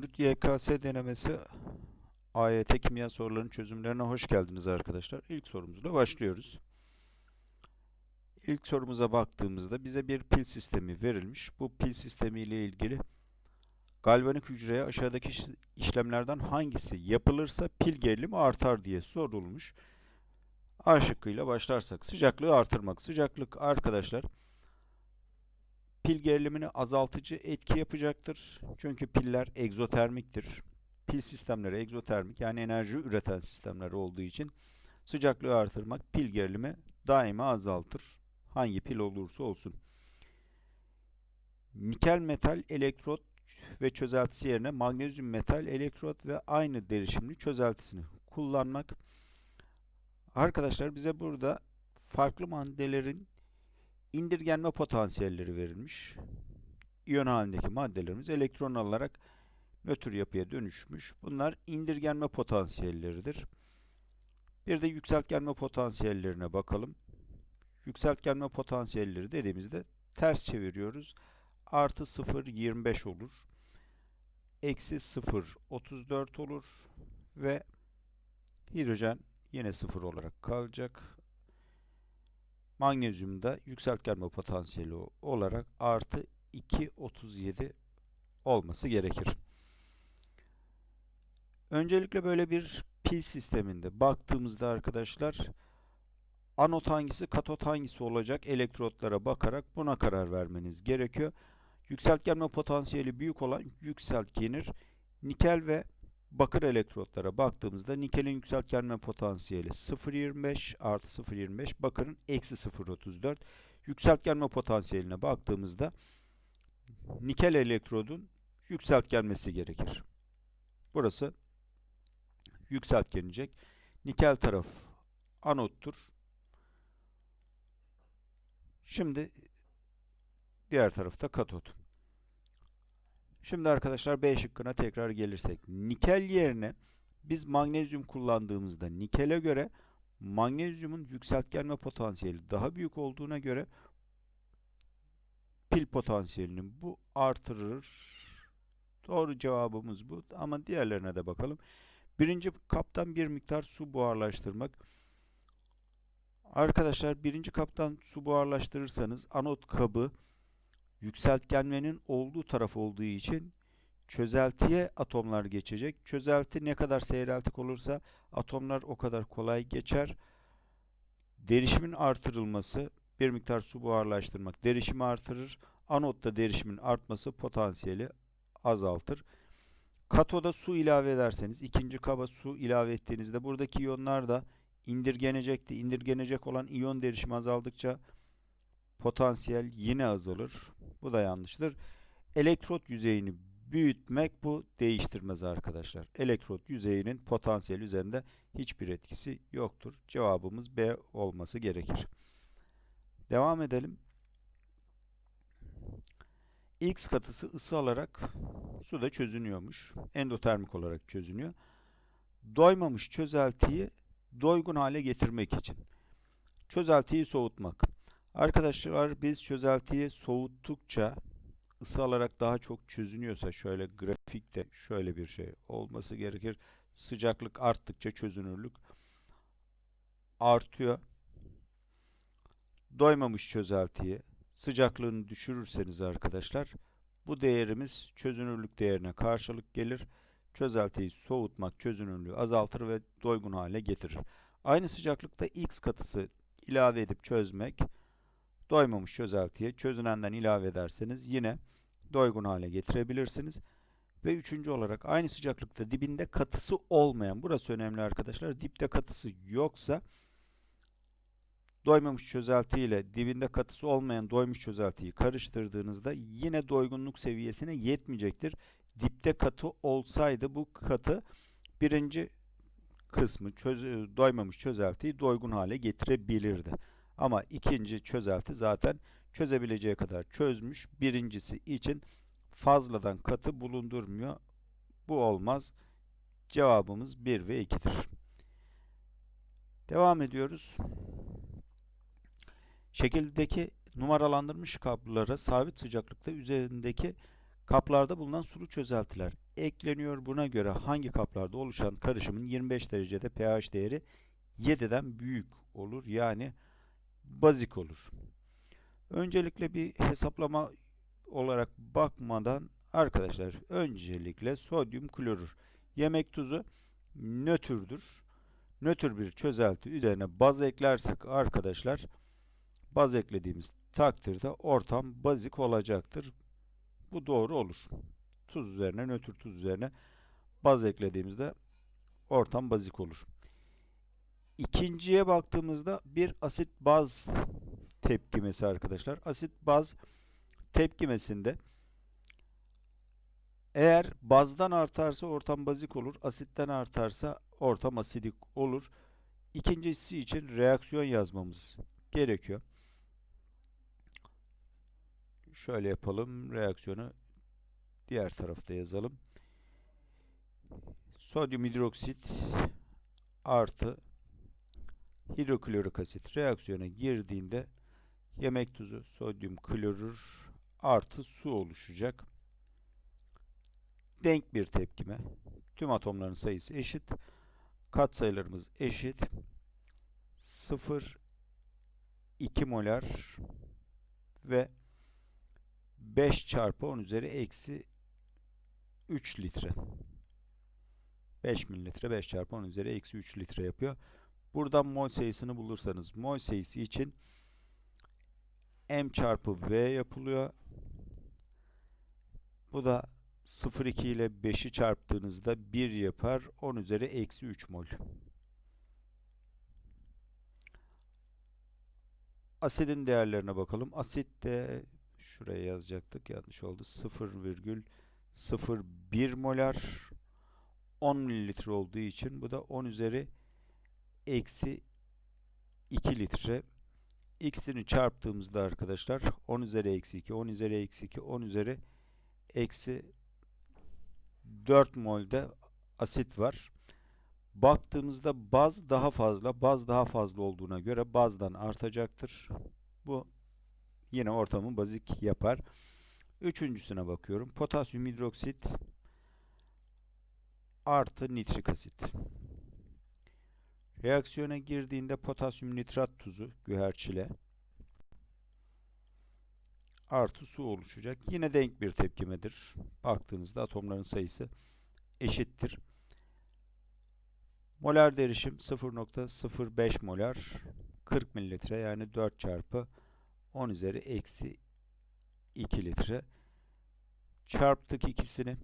Zümrüt YKS denemesi AYT kimya sorularının çözümlerine hoş geldiniz arkadaşlar. İlk sorumuzla başlıyoruz. İlk sorumuza baktığımızda bize bir pil sistemi verilmiş. Bu pil sistemi ile ilgili galvanik hücreye aşağıdaki iş- işlemlerden hangisi yapılırsa pil gerilimi artar diye sorulmuş. A şıkkıyla başlarsak sıcaklığı artırmak. Sıcaklık arkadaşlar pil gerilimini azaltıcı etki yapacaktır. Çünkü piller egzotermiktir. Pil sistemleri egzotermik yani enerji üreten sistemler olduğu için sıcaklığı artırmak pil gerilimi daima azaltır. Hangi pil olursa olsun. Nikel metal elektrot ve çözeltisi yerine magnezyum metal elektrot ve aynı derişimli çözeltisini kullanmak. Arkadaşlar bize burada farklı maddelerin indirgenme potansiyelleri verilmiş. İyon halindeki maddelerimiz elektron alarak nötr yapıya dönüşmüş. Bunlar indirgenme potansiyelleridir. Bir de yükseltgenme potansiyellerine bakalım. Yükseltgenme potansiyelleri dediğimizde ters çeviriyoruz. Artı 0 25 olur. Eksi 0 34 olur. Ve hidrojen yine 0 olarak kalacak. Magnezyumda yükseltgenme potansiyeli olarak artı 237 olması gerekir. Öncelikle böyle bir pil sisteminde baktığımızda arkadaşlar anot hangisi, katot hangisi olacak elektrotlara bakarak buna karar vermeniz gerekiyor. Yükseltgenme potansiyeli büyük olan yükseltgenir. Nikel ve bakır elektrotlara baktığımızda nikelin yükseltgenme potansiyeli 0.25 artı 0.25 bakırın eksi 0.34 yükseltgenme potansiyeline baktığımızda nikel elektrodun yükseltgenmesi gerekir. Burası yükseltgenecek. Nikel taraf anottur. Şimdi diğer tarafta katot. Şimdi arkadaşlar B şıkkına tekrar gelirsek. Nikel yerine biz magnezyum kullandığımızda nikele göre magnezyumun yükseltgenme potansiyeli daha büyük olduğuna göre pil potansiyelini bu artırır. Doğru cevabımız bu ama diğerlerine de bakalım. Birinci kaptan bir miktar su buharlaştırmak. Arkadaşlar birinci kaptan su buharlaştırırsanız anot kabı yükseltgenmenin olduğu taraf olduğu için çözeltiye atomlar geçecek. Çözelti ne kadar seyreltik olursa atomlar o kadar kolay geçer. Derişimin artırılması bir miktar su buharlaştırmak derişimi artırır. Anotta derişimin artması potansiyeli azaltır. Katoda su ilave ederseniz ikinci kaba su ilave ettiğinizde buradaki iyonlar da indirgenecekti. İndirgenecek olan iyon derişimi azaldıkça potansiyel yine azalır. Bu da yanlıştır. Elektrot yüzeyini büyütmek bu değiştirmez arkadaşlar. Elektrot yüzeyinin potansiyel üzerinde hiçbir etkisi yoktur. Cevabımız B olması gerekir. Devam edelim. X katısı ısı alarak suda çözünüyormuş. Endotermik olarak çözünüyor. Doymamış çözeltiyi doygun hale getirmek için. Çözeltiyi soğutmak. Arkadaşlar biz çözeltiyi soğuttukça ısı alarak daha çok çözünüyorsa şöyle grafikte şöyle bir şey olması gerekir. Sıcaklık arttıkça çözünürlük artıyor. Doymamış çözeltiyi sıcaklığını düşürürseniz arkadaşlar bu değerimiz çözünürlük değerine karşılık gelir. Çözeltiyi soğutmak çözünürlüğü azaltır ve doygun hale getirir. Aynı sıcaklıkta X katısı ilave edip çözmek doymamış çözeltiye çözünenden ilave ederseniz yine doygun hale getirebilirsiniz. Ve üçüncü olarak aynı sıcaklıkta dibinde katısı olmayan, burası önemli arkadaşlar, dipte katısı yoksa doymamış çözelti ile dibinde katısı olmayan doymuş çözeltiyi karıştırdığınızda yine doygunluk seviyesine yetmeyecektir. Dipte katı olsaydı bu katı birinci kısmı çöz doymamış çözeltiyi doygun hale getirebilirdi. Ama ikinci çözelti zaten çözebileceği kadar çözmüş. Birincisi için fazladan katı bulundurmuyor. Bu olmaz. Cevabımız 1 ve 2'dir. Devam ediyoruz. Şekildeki numaralandırmış kablolara sabit sıcaklıkta üzerindeki Kaplarda bulunan sulu çözeltiler ekleniyor. Buna göre hangi kaplarda oluşan karışımın 25 derecede pH değeri 7'den büyük olur. Yani bazik olur. Öncelikle bir hesaplama olarak bakmadan arkadaşlar öncelikle sodyum klorür. Yemek tuzu nötrdür. Nötr bir çözelti üzerine baz eklersek arkadaşlar baz eklediğimiz takdirde ortam bazik olacaktır. Bu doğru olur. Tuz üzerine, nötr tuz üzerine baz eklediğimizde ortam bazik olur. İkinciye baktığımızda bir asit baz tepkimesi arkadaşlar. Asit baz tepkimesinde eğer bazdan artarsa ortam bazik olur, asitten artarsa ortam asidik olur. İkincisi için reaksiyon yazmamız gerekiyor. Şöyle yapalım. Reaksiyonu diğer tarafta yazalım. Sodyum hidroksit artı hidroklorik asit reaksiyona girdiğinde yemek tuzu sodyum klorür artı su oluşacak. Denk bir tepkime. Tüm atomların sayısı eşit. Katsayılarımız eşit. 0 2 molar ve 5 çarpı 10 üzeri eksi 3 litre. 5 mililitre 5 çarpı 10 üzeri eksi 3 litre yapıyor. Buradan mol sayısını bulursanız mol sayısı için m çarpı v yapılıyor. Bu da 0,2 ile 5'i çarptığınızda 1 yapar. 10 üzeri eksi 3 mol. Asidin değerlerine bakalım. Asit de şuraya yazacaktık. Yanlış oldu. 0,01 molar 10 mililitre olduğu için bu da 10 üzeri eksi 2 litre. X'ini çarptığımızda arkadaşlar 10 üzeri eksi 2, 10 üzeri eksi 2, 10 üzeri eksi 4 molde asit var. Baktığımızda baz daha fazla, baz daha fazla olduğuna göre bazdan artacaktır. Bu yine ortamı bazik yapar. Üçüncüsüne bakıyorum. Potasyum hidroksit artı nitrik asit. Reaksiyona girdiğinde potasyum nitrat tuzu güherçile artı su oluşacak. Yine denk bir tepkimedir. Baktığınızda atomların sayısı eşittir. Molar derişim 0.05 molar 40 mililitre yani 4 çarpı 10 üzeri eksi 2 litre. Çarptık ikisini.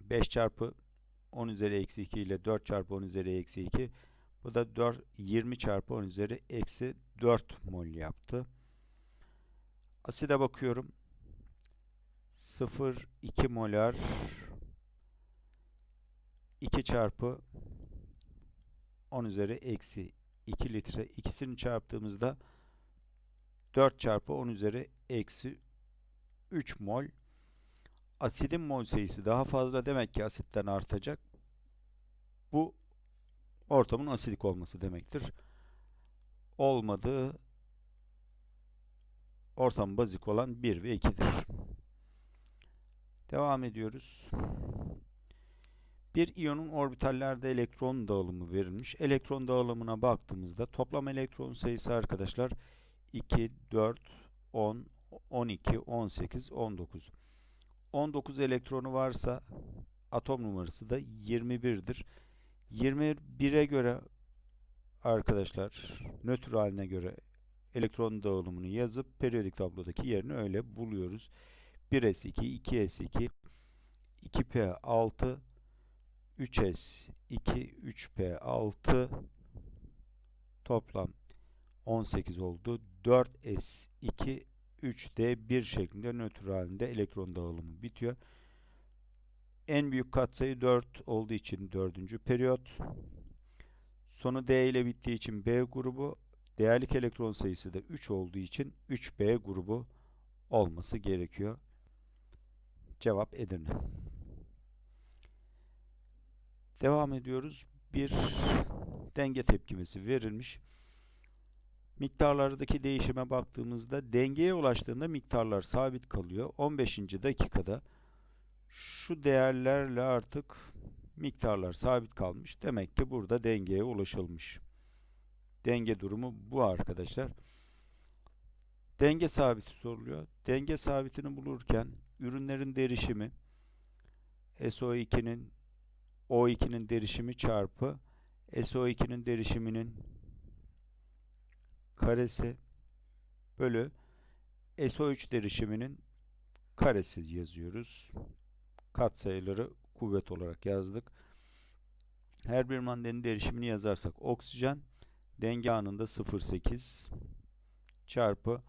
5 çarpı 10 üzeri eksi 2 ile 4 çarpı 10 üzeri eksi 2. Bu da 4, 20 çarpı 10 üzeri eksi 4 mol yaptı. Aside bakıyorum. 0,2 molar 2 çarpı 10 üzeri eksi 2 litre. İkisini çarptığımızda 4 çarpı 10 üzeri eksi 3 mol. Asidin mol sayısı daha fazla. Demek ki asitten artacak. Bu ortamın asidik olması demektir. Olmadığı ortam bazik olan 1 ve 2'dir. Devam ediyoruz. Bir iyonun orbitallerde elektron dağılımı verilmiş. Elektron dağılımına baktığımızda toplam elektron sayısı arkadaşlar 2, 4, 10, 12, 18, 19. 19 elektronu varsa atom numarası da 21'dir. 21'e göre arkadaşlar nötr haline göre elektron dağılımını yazıp periyodik tablodaki yerini öyle buluyoruz. 1s2, 2s2, 2p6, 3s2, 3p6 toplam 18 oldu. 4s2, 3d1 şeklinde nötr halinde elektron dağılımı bitiyor. En büyük katsayı 4 olduğu için 4. periyot. Sonu D ile bittiği için B grubu. Değerlik elektron sayısı da 3 olduğu için 3B grubu olması gerekiyor. Cevap Edirne. Devam ediyoruz. Bir denge tepkimesi verilmiş. Miktarlardaki değişime baktığımızda dengeye ulaştığında miktarlar sabit kalıyor. 15. dakikada Şu değerlerle artık miktarlar sabit kalmış. Demek ki burada dengeye ulaşılmış. Denge durumu bu arkadaşlar. Denge sabiti soruluyor. Denge sabitini bulurken ürünlerin derişimi SO2'nin O2'nin derişimi çarpı SO2'nin derişiminin karesi bölü SO3 derişiminin karesi yazıyoruz. Katsayıları kuvvet olarak yazdık. Her bir maddenin derişimini yazarsak oksijen denge anında 0.8 çarpı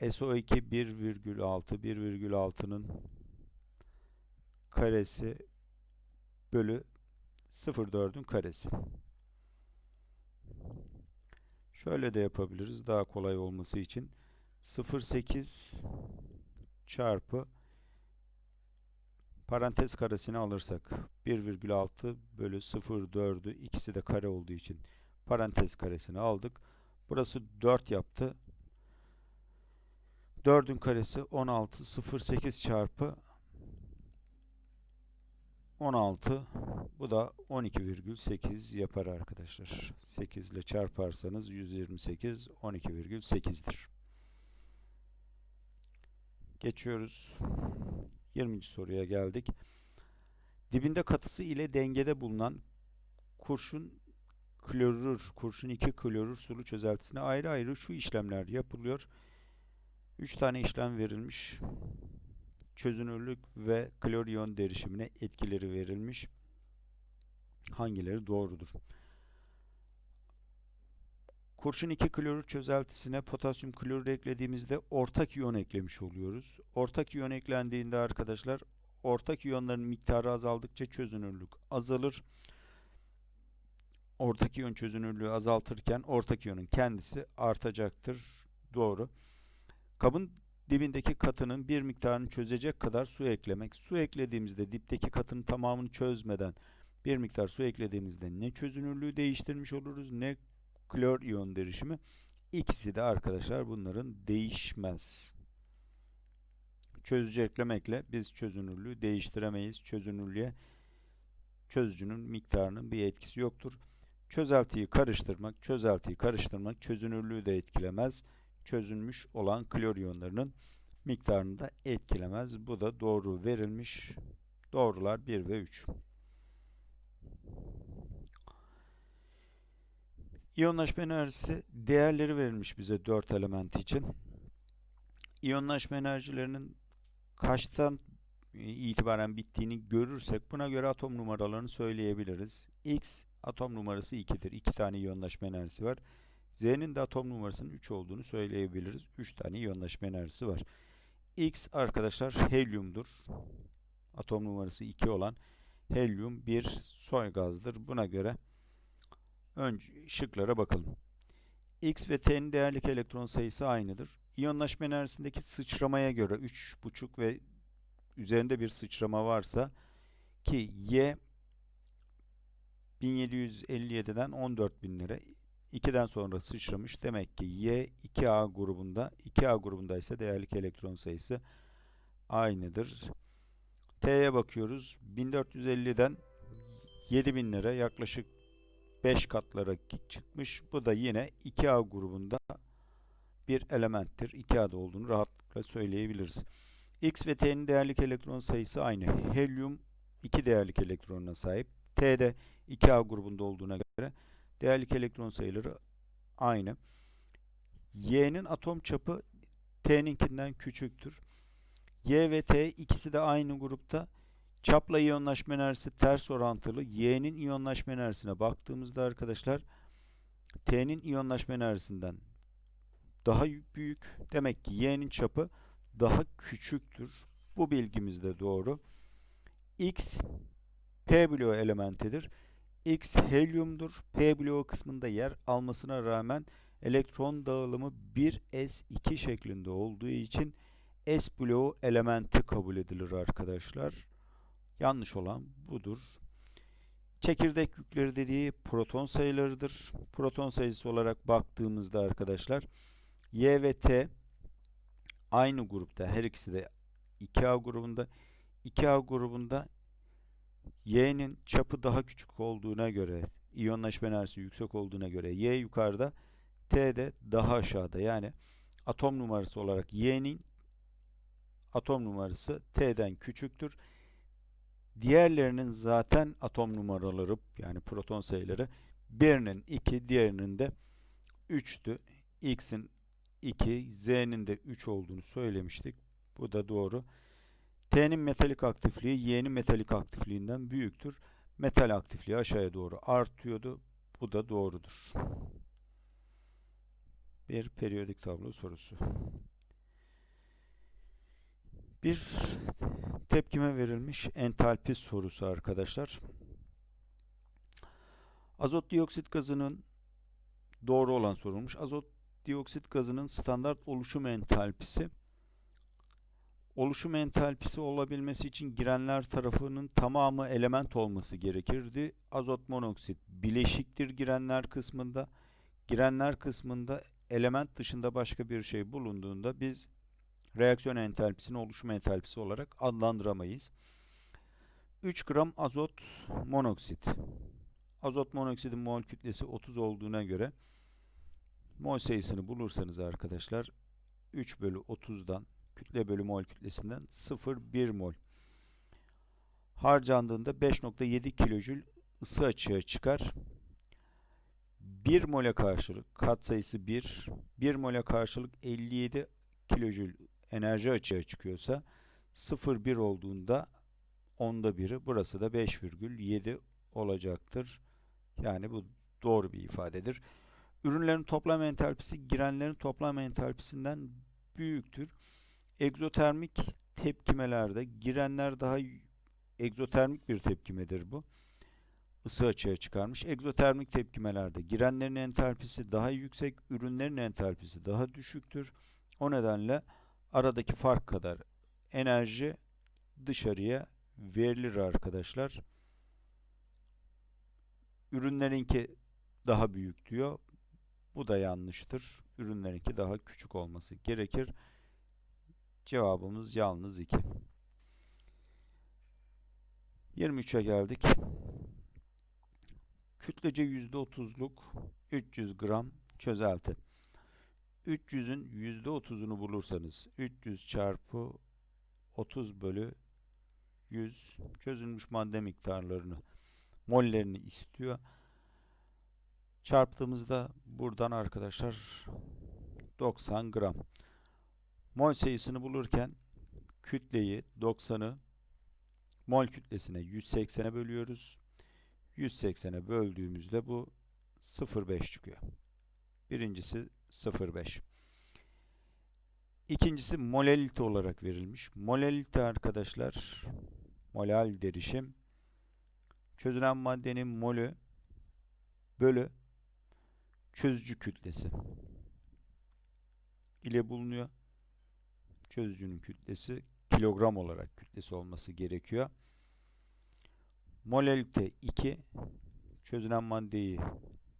SO2 1,6 1,6'nın karesi bölü 0.4'ün karesi. Şöyle de yapabiliriz daha kolay olması için. 0.8 çarpı parantez karesini alırsak 1,6 bölü 0.4'ü ikisi de kare olduğu için parantez karesini aldık. Burası 4 yaptı. 4'ün karesi 16 0.8 çarpı 16 bu da 12,8 yapar arkadaşlar. 8 ile çarparsanız 128 12,8'dir. Geçiyoruz. 20. soruya geldik. Dibinde katısı ile dengede bulunan kurşun klorür, kurşun 2 klorür sulu çözeltisine ayrı ayrı şu işlemler yapılıyor. 3 tane işlem verilmiş. Çözünürlük ve klor iyon derişimine etkileri verilmiş. Hangileri doğrudur? Kurşun 2 klorür çözeltisine potasyum klorür eklediğimizde ortak iyon eklemiş oluyoruz. Ortak iyon eklendiğinde arkadaşlar ortak iyonların miktarı azaldıkça çözünürlük azalır. Ortak iyon çözünürlüğü azaltırken ortak iyonun kendisi artacaktır. Doğru. Kabın dibindeki katının bir miktarını çözecek kadar su eklemek. Su eklediğimizde dipteki katının tamamını çözmeden bir miktar su eklediğimizde ne çözünürlüğü değiştirmiş oluruz ne klor iyon derişimi. İkisi de arkadaşlar bunların değişmez. Çözücü eklemekle biz çözünürlüğü değiştiremeyiz. Çözünürlüğe çözücünün miktarının bir etkisi yoktur. Çözeltiyi karıştırmak, çözeltiyi karıştırmak çözünürlüğü de etkilemez. Çözünmüş olan klor iyonlarının miktarını da etkilemez. Bu da doğru verilmiş. Doğrular 1 ve 3. İyonlaşma enerjisi değerleri verilmiş bize 4 element için. İyonlaşma enerjilerinin kaçtan itibaren bittiğini görürsek buna göre atom numaralarını söyleyebiliriz. X atom numarası 2'dir. 2 tane iyonlaşma enerjisi var. Z'nin de atom numarasının 3 olduğunu söyleyebiliriz. 3 tane iyonlaşma enerjisi var. X arkadaşlar helyumdur. Atom numarası 2 olan helyum bir soy gazdır. Buna göre önce şıklara bakalım. X ve T'nin değerlik elektron sayısı aynıdır. İyonlaşma enerjisindeki sıçramaya göre 3,5 ve üzerinde bir sıçrama varsa ki Y 1757'den 14.000 lira 2'den sonra sıçramış. Demek ki Y 2A grubunda 2A grubunda ise değerlik elektron sayısı aynıdır. T'ye bakıyoruz. 1450'den 7000 lira yaklaşık 5 katlara çıkmış. Bu da yine 2A grubunda bir elementtir. 2A'da olduğunu rahatlıkla söyleyebiliriz. X ve T'nin değerlik elektron sayısı aynı. Helyum 2 değerlik elektronuna sahip. T'de 2A grubunda olduğuna göre değerlik elektron sayıları aynı. Y'nin atom çapı T'ninkinden küçüktür. Y ve T ikisi de aynı grupta. Çapla iyonlaşma enerjisi ters orantılı. Y'nin iyonlaşma enerjisine baktığımızda arkadaşlar T'nin iyonlaşma enerjisinden daha büyük. Demek ki Y'nin çapı daha küçüktür. Bu bilgimiz de doğru. X P bloğu elementidir. X helyumdur. P bloğu kısmında yer almasına rağmen elektron dağılımı 1s2 şeklinde olduğu için S bloğu elementi kabul edilir arkadaşlar. Yanlış olan budur. Çekirdek yükleri dediği proton sayılarıdır. Proton sayısı olarak baktığımızda arkadaşlar Y ve T aynı grupta her ikisi de 2A grubunda 2A grubunda Y'nin çapı daha küçük olduğuna göre, iyonlaşma enerjisi yüksek olduğuna göre Y yukarıda, T de daha aşağıda. Yani atom numarası olarak Y'nin atom numarası T'den küçüktür. Diğerlerinin zaten atom numaraları yani proton sayıları birinin 2, diğerinin de 3'tü. X'in 2, Z'nin de 3 olduğunu söylemiştik. Bu da doğru. T'nin metalik aktifliği Y'nin metalik aktifliğinden büyüktür. Metal aktifliği aşağıya doğru artıyordu. Bu da doğrudur. Bir periyodik tablo sorusu. Bir tepkime verilmiş entalpi sorusu arkadaşlar. Azot dioksit gazının doğru olan sorulmuş. Azot dioksit gazının standart oluşum entalpisi oluşum entalpisi olabilmesi için girenler tarafının tamamı element olması gerekirdi. Azot monoksit bileşiktir girenler kısmında. Girenler kısmında element dışında başka bir şey bulunduğunda biz reaksiyon entalpisini oluşum entalpisi olarak adlandıramayız. 3 gram azot monoksit. Azot monoksidin mol kütlesi 30 olduğuna göre mol sayısını bulursanız arkadaşlar 3 bölü 30'dan kütle bölü mol kütlesinden 0,1 mol harcandığında 5.7 kilojül ısı açığa çıkar. 1 mole karşılık katsayısı 1, 1 mole karşılık 57 kilojül enerji açığa çıkıyorsa 0,1 olduğunda onda biri burası da 5,7 olacaktır. Yani bu doğru bir ifadedir. Ürünlerin toplam entalpisi girenlerin toplam entalpisinden büyüktür. Egzotermik tepkimelerde girenler daha egzotermik bir tepkimedir bu. Isı açığa çıkarmış. Egzotermik tepkimelerde girenlerin entalpisi daha yüksek, ürünlerin entalpisi daha düşüktür. O nedenle aradaki fark kadar enerji dışarıya verilir arkadaşlar. Ürünlerinki daha büyük diyor. Bu da yanlıştır. Ürünlerinki daha küçük olması gerekir. Cevabımız yalnız 2. 23'e geldik. Kütlece %30'luk 300 gram çözelti. 300'ün %30'unu bulursanız 300 çarpı 30 bölü 100 çözülmüş madde miktarlarını mollerini istiyor. Çarptığımızda buradan arkadaşlar 90 gram. Mol sayısını bulurken kütleyi 90'ı mol kütlesine 180'e bölüyoruz. 180'e böldüğümüzde bu 0,5 çıkıyor. Birincisi 0,5. İkincisi molalite olarak verilmiş. Molalite arkadaşlar molal derişim çözülen maddenin molü bölü çözücü kütlesi ile bulunuyor. Çözücünün kütlesi kilogram olarak kütlesi olması gerekiyor. Molalite 2 çözülen maddeyi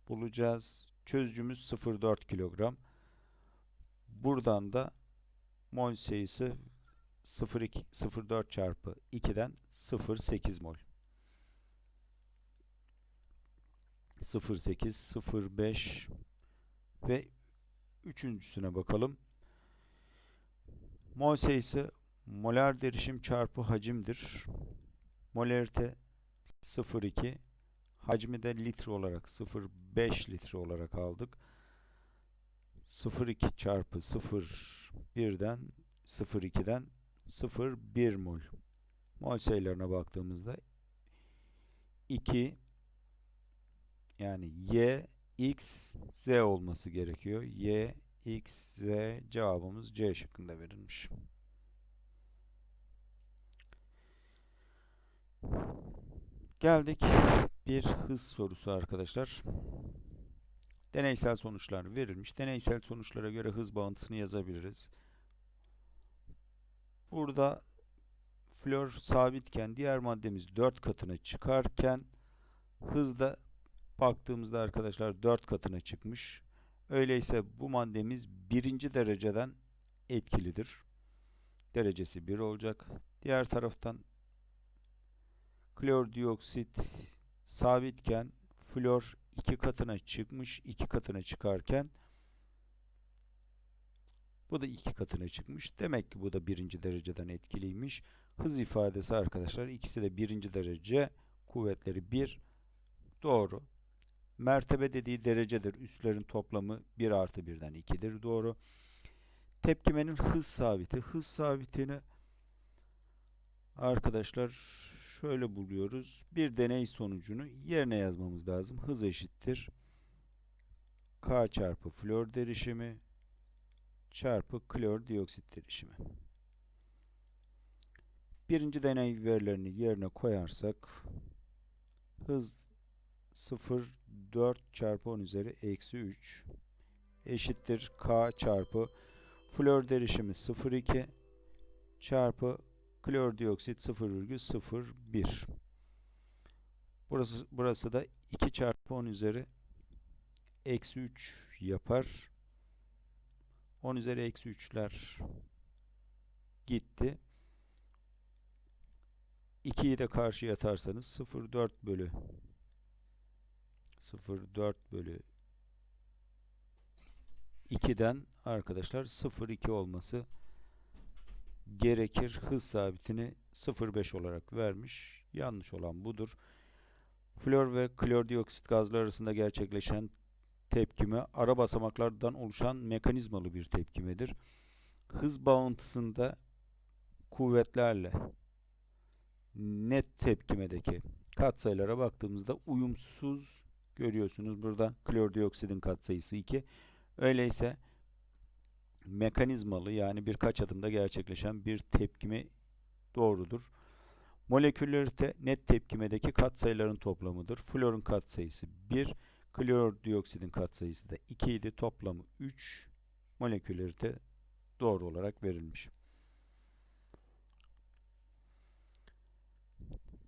bulacağız. Çözücümüz 0,4 kilogram. Buradan da mol sayısı 0,2 0,4 çarpı 2'den 0,8 mol. 0,8, 0,5 ve üçüncüsüne bakalım. Mol sayısı molar derişim çarpı hacimdir. Molarite 0,2 hacmi de litre olarak 0,5 litre olarak aldık. 0,2 çarpı 0,1'den 0,2'den 0,1 mol. Mol sayılarına baktığımızda 2 yani Y, X, Z olması gerekiyor. Y, X, Z cevabımız C şıkkında verilmiş. Geldik bir hız sorusu arkadaşlar. Deneysel sonuçlar verilmiş. Deneysel sonuçlara göre hız bağıntısını yazabiliriz. Burada flor sabitken diğer maddemiz 4 katına çıkarken hızda baktığımızda arkadaşlar 4 katına çıkmış. Öyleyse bu maddemiz birinci dereceden etkilidir. Derecesi 1 olacak. Diğer taraftan klor dioksit sabitken flor iki katına çıkmış. iki katına çıkarken bu da iki katına çıkmış. Demek ki bu da birinci dereceden etkiliymiş. Hız ifadesi arkadaşlar ikisi de birinci derece kuvvetleri 1 doğru. Mertebe dediği derecedir. Üslerin toplamı 1 artı 1'den 2'dir. Doğru. Tepkimenin hız sabiti. Hız sabitini arkadaşlar şöyle buluyoruz. Bir deney sonucunu yerine yazmamız lazım. Hız eşittir. K çarpı flor derişimi çarpı klor dioksit derişimi. Birinci deney verilerini yerine koyarsak hız 0 4 çarpı 10 üzeri eksi 3 eşittir K çarpı flor derişimi 0,2 çarpı klor dioksit 0,01 burası, burası da 2 çarpı 10 üzeri eksi 3 yapar. 10 üzeri eksi 3'ler gitti. 2'yi de karşıya atarsanız 0,4 bölü 0,4 bölü 2'den arkadaşlar 0,2 olması gerekir. Hız sabitini 0,5 olarak vermiş. Yanlış olan budur. Flor ve klor dioksit gazları arasında gerçekleşen tepkime ara basamaklardan oluşan mekanizmalı bir tepkimedir. Hız bağıntısında kuvvetlerle net tepkimedeki katsayılara baktığımızda uyumsuz görüyorsunuz. Burada klor dioksidin katsayısı 2. Öyleyse mekanizmalı yani birkaç adımda gerçekleşen bir tepkime doğrudur. Moleküllerite net tepkimedeki katsayıların toplamıdır. Florun katsayısı 1, klor dioksidin katsayısı da 2 idi. Toplamı 3 moleküllerite doğru olarak verilmiş.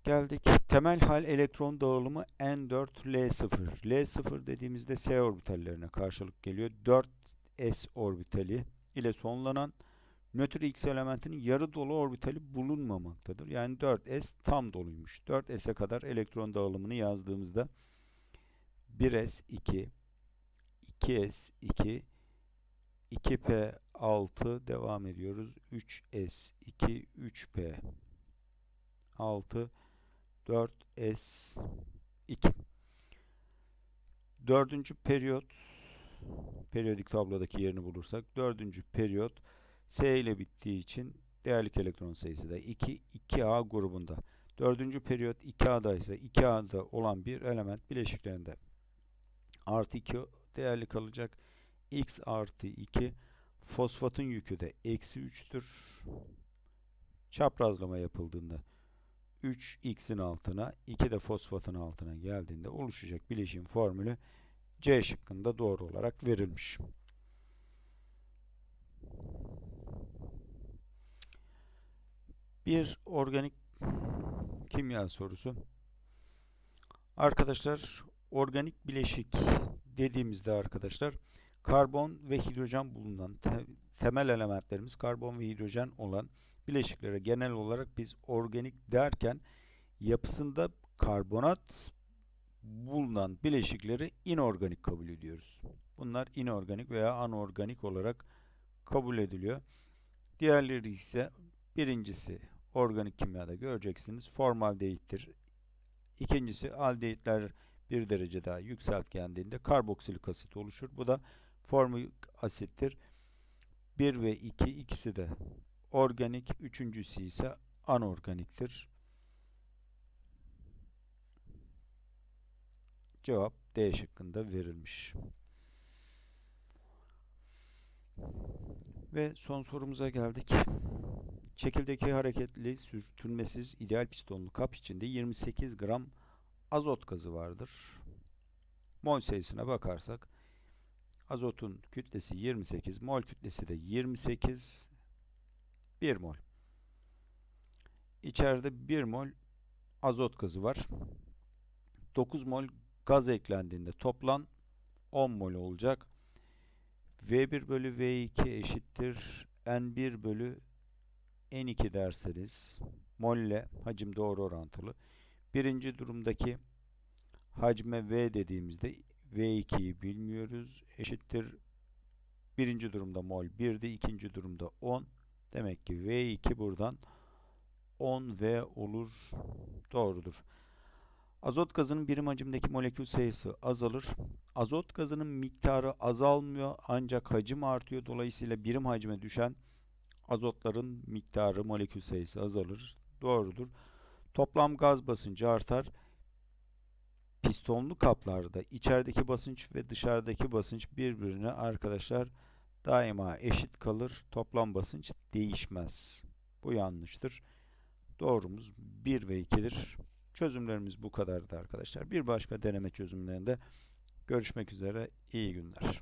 Geldik. Temel hal elektron dağılımı N4L0. L0 dediğimizde S orbitallerine karşılık geliyor. 4S orbitali ile sonlanan nötr X elementinin yarı dolu orbitali bulunmamaktadır. Yani 4S tam doluymuş. 4S'e kadar elektron dağılımını yazdığımızda 1S2, 2S2, 2P6 devam ediyoruz. 3S2, 3P6 4S2 Dördüncü periyot periyodik tablodaki yerini bulursak dördüncü periyot S ile bittiği için değerlik elektron sayısı da 2 2A grubunda. Dördüncü periyot 2A'da ise 2A'da olan bir element bileşiklerinde artı 2 değerli kalacak. X artı 2 fosfatın yükü de eksi 3'tür. Çaprazlama yapıldığında 3x'in altına 2 de fosfatın altına geldiğinde oluşacak bileşim formülü C şıkkında doğru olarak verilmiş. Bir organik kimya sorusu. Arkadaşlar organik bileşik dediğimizde arkadaşlar karbon ve hidrojen bulunan te temel elementlerimiz karbon ve hidrojen olan bileşiklere genel olarak biz organik derken yapısında karbonat bulunan bileşikleri inorganik kabul ediyoruz. Bunlar inorganik veya anorganik olarak kabul ediliyor. Diğerleri ise birincisi organik kimyada göreceksiniz formaldehittir. İkincisi aldehitler bir derece daha yükseltgendiğinde karboksilik asit oluşur. Bu da formik asittir. 1 ve 2 ikisi de organik, üçüncüsü ise anorganiktir. Cevap D şıkkında verilmiş. Ve son sorumuza geldik. Çekildeki hareketli, sürtünmesiz, ideal pistonlu kap içinde 28 gram azot gazı vardır. Mol sayısına bakarsak azotun kütlesi 28, mol kütlesi de 28, 1 mol. İçeride 1 mol azot gazı var. 9 mol gaz eklendiğinde toplam 10 mol olacak. V1 bölü V2 eşittir N1 bölü N2 derseniz mol ile hacim doğru orantılı. Birinci durumdaki hacme V dediğimizde V2'yi bilmiyoruz. Eşittir. Birinci durumda mol 1'di. ikinci durumda 10. Demek ki V2 buradan 10V olur. Doğrudur. Azot gazının birim hacimdeki molekül sayısı azalır. Azot gazının miktarı azalmıyor ancak hacim artıyor. Dolayısıyla birim hacme düşen azotların miktarı, molekül sayısı azalır. Doğrudur. Toplam gaz basıncı artar. Pistonlu kaplarda içerideki basınç ve dışarıdaki basınç birbirine arkadaşlar daima eşit kalır. Toplam basınç değişmez. Bu yanlıştır. Doğrumuz 1 ve 2'dir. Çözümlerimiz bu kadardı arkadaşlar. Bir başka deneme çözümlerinde görüşmek üzere. İyi günler.